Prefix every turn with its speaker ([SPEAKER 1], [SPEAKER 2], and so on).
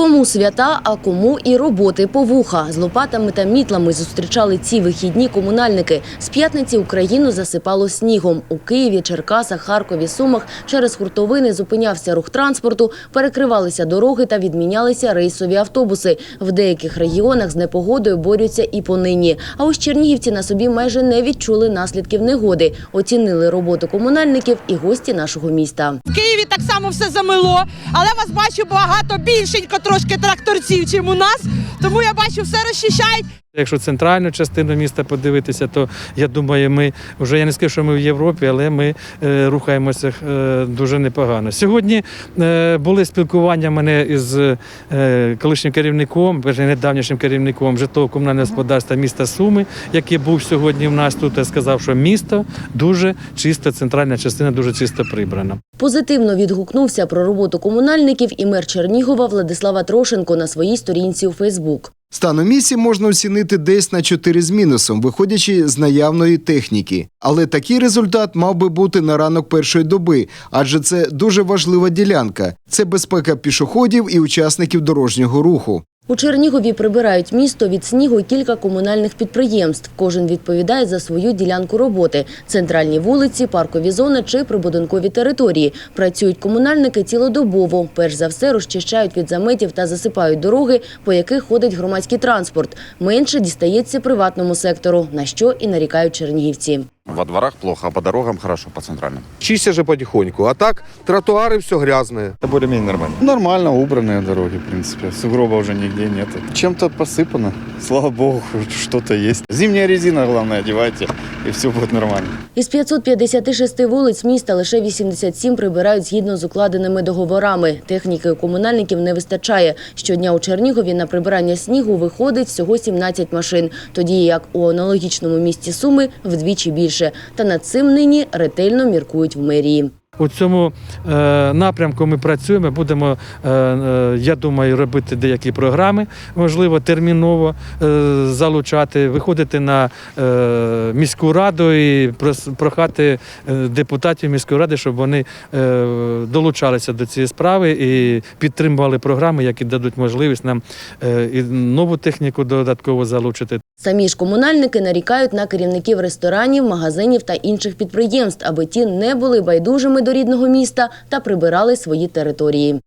[SPEAKER 1] Кому свята, а кому і роботи по вуха. З лопатами та мітлами зустрічали ці вихідні комунальники. З п'ятниці Україну засипало снігом. У Києві, Черкасах, Харкові, Сумах через хуртовини зупинявся рух транспорту, перекривалися дороги та відмінялися рейсові автобуси. В деяких регіонах з непогодою борються і понині. А ось чернігівці на собі майже не відчули наслідків негоди. Оцінили роботу комунальників і гості нашого міста.
[SPEAKER 2] В Києві так само все замило, але вас бачу багато більшенько трошки тракторців, чим у нас. Тому я бачу, все розчищають.
[SPEAKER 3] Якщо центральну частину міста подивитися, то я думаю, ми вже я не скажу, що ми в Європі, але ми е, рухаємося е, дуже непогано. Сьогодні е, були спілкування мене із е, колишнім керівником, верніше, недавнішнім керівником житлово-комунального господарства міста Суми, який був сьогодні в нас тут, і сказав, що місто дуже чисто, центральна частина дуже чисто прибрана.
[SPEAKER 1] Позитивно відгукнувся про роботу комунальників і мер Чернігова Владислава Трошенко на своїй сторінці у Фейсбук.
[SPEAKER 4] Стан у місті можна оцінити десь на 4 з мінусом, виходячи з наявної техніки. Але такий результат мав би бути на ранок першої доби, адже це дуже важлива ділянка. Це безпека пішоходів і учасників дорожнього руху.
[SPEAKER 1] У Чернігові прибирають місто від снігу кілька комунальних підприємств. Кожен відповідає за свою ділянку роботи: центральні вулиці, паркові зони чи прибудинкові території. Працюють комунальники цілодобово. Перш за все розчищають від заметів та засипають дороги, по яких ходить громадський транспорт. Менше дістається приватному сектору, на що і нарікають чернігівці.
[SPEAKER 5] Во дворах плохо, а по дорогам хорошо, по центральным.
[SPEAKER 6] Чистят же потихоньку. А так тротуары все грязные.
[SPEAKER 7] Это более-менее нормально. Нормально, убранные дороги, в принципе. Сугроба уже нигде нет. Чем-то посыпано. Слава богу, хоть что-то есть. Зимняя резина, главное, одевайте, и все буде нормально.
[SPEAKER 1] Із 556 вулиць міста лише 87 прибирають згідно з укладеними договорами. Техніки комунальників не вистачає. Щодня у Чернігові на прибирання снігу виходить всього 17 машин, тоді як у аналогічному місті Суми вдвічі більше. Та над цим нині ретельно міркують в мерії.
[SPEAKER 3] У цьому е, напрямку ми працюємо. Будемо, е, е, я думаю, робити деякі програми, можливо, терміново залучати, виходити на міську раду і прохати депутатів міської ради, щоб вони долучалися до цієї справи і підтримували програми, які дадуть можливість нам і нову техніку додатково залучити.
[SPEAKER 1] Самі ж комунальники нарікають на керівників ресторанів, магазинів та інших підприємств, аби ті не були байдужими до рідного міста та прибирали свої території.